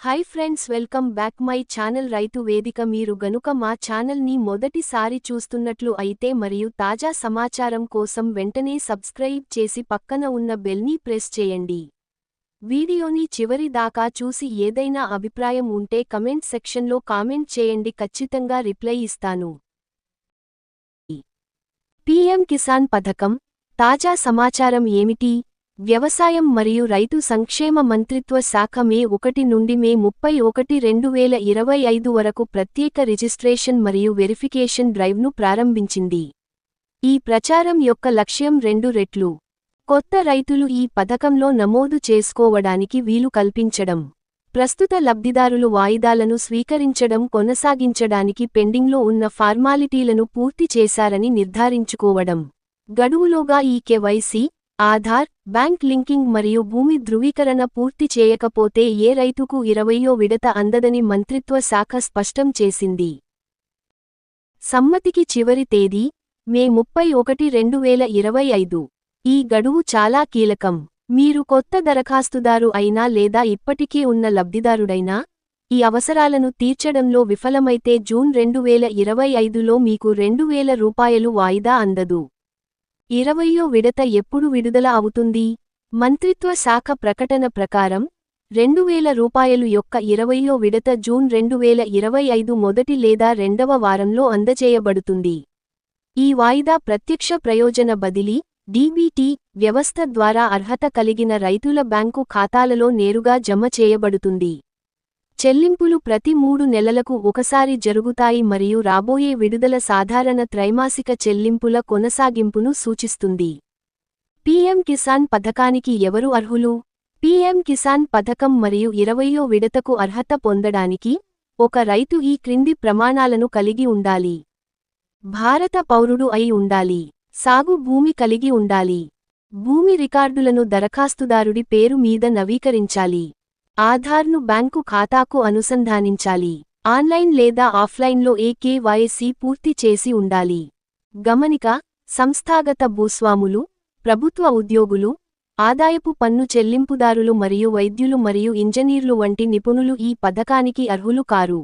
Hi friends welcome back my channel Raithu Vedika మీరు గనుక మా ఛానల్ని మొదటిసారి చూస్తున్నట్లు అయితే మరియు తాజా సమాచారం కోసం వెంటనే సబ్స్క్రైబ్ చేసి పక్కన ఉన్న బెల్ని ప్రెస్ చేయండి. వీడియోని చివరి దాకా చూసి ఏదైనా అభిప్రాయం ఉంటే కమెంట్ సెక్షన్లో కామెంట్ చేయండి. ఖచ్చితంగా రిప్లై ఇస్తాను. పీఎం కిసాన్ పథకం తాజా సమాచారం ఏమిటి? వ్యవసాయం మరియు రైతు సంక్షేమ మంత్రిత్వ శాఖ మే ఒకటి నుండి మే ముప్పై ఒకటి రెండు వేల ఇరవై ఐదు వరకు ప్రత్యేక రిజిస్ట్రేషన్ మరియు వెరిఫికేషన్ డ్రైవ్ను ప్రారంభించింది. ఈ ప్రచారం యొక్క లక్ష్యం రెండు రెట్లు. కొత్త రైతులు ఈ పథకంలో నమోదు చేసుకోవడానికి వీలు కల్పించడం. ప్రస్తుత లబ్ధిదారులు వాయిదాలను స్వీకరించడం కొనసాగించడానికి పెండింగ్లో ఉన్న ఫార్మాలిటీలను పూర్తి చేశారని నిర్ధారించుకోవడం. గడువులోగా ఈ కెవైసీ ఆధార్ బ్యాంక్ లింకింగ్ మరియు భూమి ధృవీకరణ పూర్తి చేయకపోతే ఏ రైతుకు ఇరవయో విడత అందదని మంత్రిత్వ శాఖ స్పష్టం చేసింది. సమ్మతికి చివరి తేదీ మే ముప్పై ఒకటి రెండు వేల ఇరవై ఐదు. ఈ గడువు చాలా కీలకం. మీరు కొత్త దరఖాస్తుదారు అయినా లేదా ఇప్పటికే ఉన్న లబ్ధిదారుడైనా ఈ అవసరాలను తీర్చడంలో విఫలమైతే జూన్ రెండు వేల ఇరవై ఐదులో మీకు రెండు వేల రూపాయలు వాయిదా అందదు. ఇరవయో విడత ఎప్పుడు విడుదల అవుతుంది? మంత్రిత్వ శాఖ ప్రకటన ప్రకారం రెండు వేల రూపాయలు యొక్క ఇరవయో విడత జూన్ రెండు వేల ఇరవై ఐదు మొదటి లేదా రెండవ వారంలో అందజేయబడుతుంది. ఈ వాయిదా ప్రత్యక్ష ప్రయోజన బదిలీ డీబీటీ వ్యవస్థ ద్వారా అర్హత కలిగిన రైతుల బ్యాంకు ఖాతాలలో నేరుగా జమ చేయబడుతుంది. చెల్లింపులు ప్రతి మూడు నెలలకు ఒకసారి జరుగుతాయి మరియు రాబోయే విడుదల సాధారణ త్రైమాసిక చెల్లింపుల కొనసాగింపును సూచిస్తుంది. పీఎం కిసాన్ పథకానికి ఎవరు అర్హులు? పీఎం కిసాన్ పథకం మరియు ఇరవయో విడతకు అర్హత పొందడానికి ఒక రైతు ఈ క్రింది ప్రమాణాలను కలిగి ఉండాలి. భారత పౌరుడు అయి ఉండాలి. సాగు భూమి కలిగి ఉండాలి. భూమి రికార్డులను దరఖాస్తుదారుడి పేరు మీద నవీకరించాలి. ఆధార్ను బ్యాంకు ఖాతాకు అనుసంధానించాలి. ఆన్లైన్ లేదా ఆఫ్లైన్లో ఏకేవైసీ పూర్తి చేసి ఉండాలి. గమనిక సంస్థాగత భూస్వాములు ప్రభుత్వ ఉద్యోగులు ఆదాయపు పన్ను చెల్లింపుదారులు మరియు వైద్యులు మరియు ఇంజనీర్లు వంటి నిపుణులు ఈ పథకానికి అర్హులు కారు.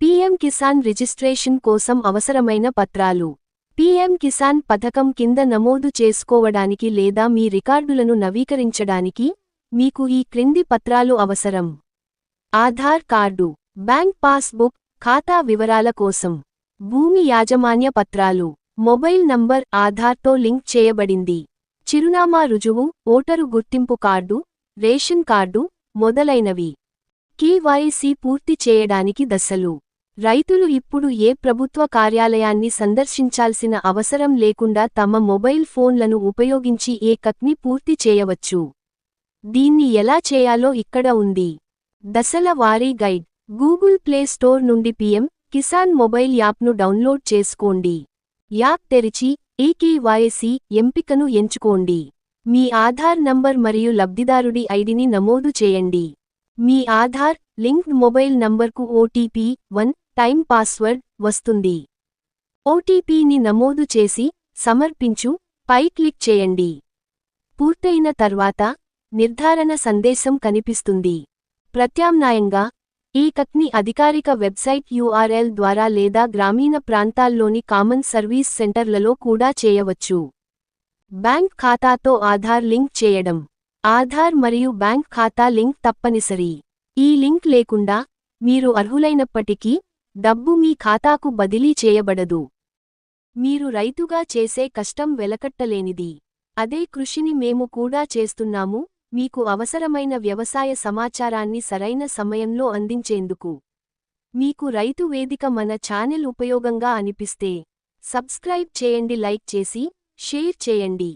పీఎం కిసాన్ రిజిస్ట్రేషన్ కోసం అవసరమైన పత్రాలు. పీఎం కిసాన్ పథకం కింద నమోదు చేసుకోవడానికి లేదా మీ రికార్డులను నవీకరించడానికి మీకు ఈ క్రింది పత్రాలు అవసరం. ఆధార్ కార్డు బ్యాంక్ పాస్బుక్ ఖాతా వివరాల కోసం భూమి యాజమాన్య పత్రాలు మొబైల్ నంబర్ ఆధార్తో లింక్ చేయబడింది. చిరునామా రుజువు ఓటరు గుర్తింపు కార్డు రేషన్ కార్డు మొదలైనవి. కేవైసీ పూర్తి చేయడానికి దశలు. రైతులు ఇప్పుడు ఏ ప్రభుత్వ కార్యాలయాన్ని సందర్శించాల్సిన అవసరం లేకుండా తమ మొబైల్ ఫోన్లను ఉపయోగించి ఏ కక్ని పూర్తి చేయవచ్చు? దీన్ని ఎలా చేయాలో ఇక్కడ ఉంది. దశల వారీ గైడ్. గూగుల్ ప్లే స్టోర్ నుండి పిఎం కిసాన్ మొబైల్ యాప్ను డౌన్లోడ్ చేసుకోండి. యాప్ తెరిచి ఏకేవైసీ ఎంపికను ఎంచుకోండి. మీ ఆధార్ నంబర్ మరియు లబ్ధిదారుడి ఐడిని నమోదు చేయండి. మీ ఆధార్ లింక్డ్ మొబైల్ నంబర్కు ఓటీపీ వన్ టైం పాస్వర్డ్ వస్తుంది. ఓటీపీని నమోదు చేసి సమర్పించు పై క్లిక్ చేయండి. పూర్తయిన తర్వాత నిర్ధారణ సందేశం కనిపిస్తుంది. ప్రత్యామ్నాయంగా ఈ కక్ని అధికారిక వెబ్సైట్ యూఆర్ఎల్ ద్వారా లేదా గ్రామీణ ప్రాంతాల్లోని కామన్ సర్వీస్ సెంటర్లలో కూడా చేయవచ్చు. బ్యాంక్ ఖాతాతో ఆధార్ లింక్ చేయడం. ఆధార్ మరియు బ్యాంక్ ఖాతా లింక్ తప్పనిసరి. ఈ లింక్ లేకుండా మీరు అర్హులైనప్పటికీ డబ్బు మీ ఖాతాకు బదిలీ చేయబడదు. మీరు రైతుగా చేసే కష్టం వెలకట్టలేనిది. అదే కృషిని మేము కూడా చేస్తున్నాము. మీకు అవసరమైన వ్యవసాయ సమాచారాన్ని సరైన సమయంలో అందించేందుకు. మీకు రైతు వేదిక మన ఛానెల్ ఉపయోగంగా అనిపిస్తే సబ్స్క్రైబ్ చేయండి లైక్ చేసి షేర్ చేయండి.